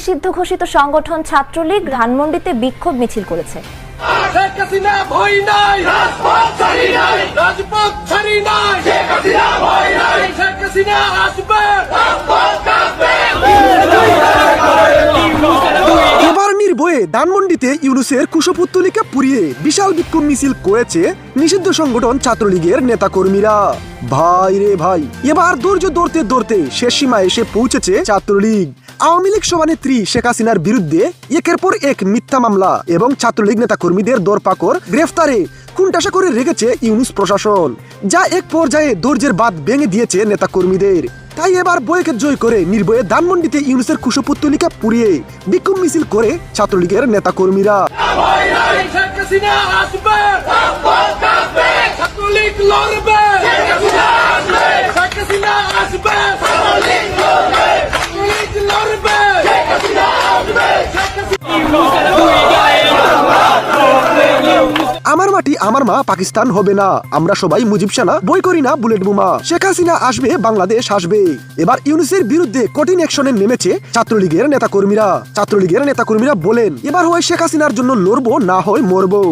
নিষিদ্ধ ঘোষিত সংগঠন ছাত্রলীগ ধানমন্ডিতে বিক্ষোভ মিছিল করেছে। রাজপথ ছাড়ি নাই ধানমন্ডিতে ইউনুসের কুশপুত্তলিকা পুড়িয়ে বিশাল বিক্ষোভ মিছিল করেছে নিষিদ্ধ সংগঠন ছাত্রলীগের নেতাকর্মীরা। ভাই রে ভাই, এবার ধৈর্য ধরতে ধরতে শেষ সীমায় এসে পৌঁছেছে ছাত্রলীগ। আওয়ামী লীগ সভানেত্রী শেখ হাসিনার বিরুদ্ধে একের পর এক মিথ্যা মামলা এবং ছাত্রলীগ নেতাকর্মীদের দরপাকড় গ্রেফতারে কুণ্ঠাসা করে রেখেছে ইউনুস প্রশাসন, যা এক পর্যায়ে ধৈর্যের বাদ ভেঙে দিয়েছে নেতাকর্মীদের। তাই এবার বইকে জয় করে নির্ভয়ে ধানমন্ডিতে ইউনুসের কুশপুত্তলিকা পুড়িয়ে বিক্ষোভ মিছিল করে ছাত্রলীগের নেতাকর্মীরা। কর্মীরা লড়বে। মাটি আমার মা পাকিস্তান হবে না। আমরা সবাই মুজিব সেনা বই করি না বুলেট বোমা। শেখ হাসিনা আসবে, বাংলাদেশ আসবে। এবার ইউনিসের বিরুদ্ধে কঠিন অ্যাকশনে নেমেছে ছাত্রলীগের নেতাকর্মীরা। ছাত্রলীগের নেতাকর্মীরা বলেন, এবার হয় শেখ হাসিনার জন্য লড়বো, না হয় মরবো।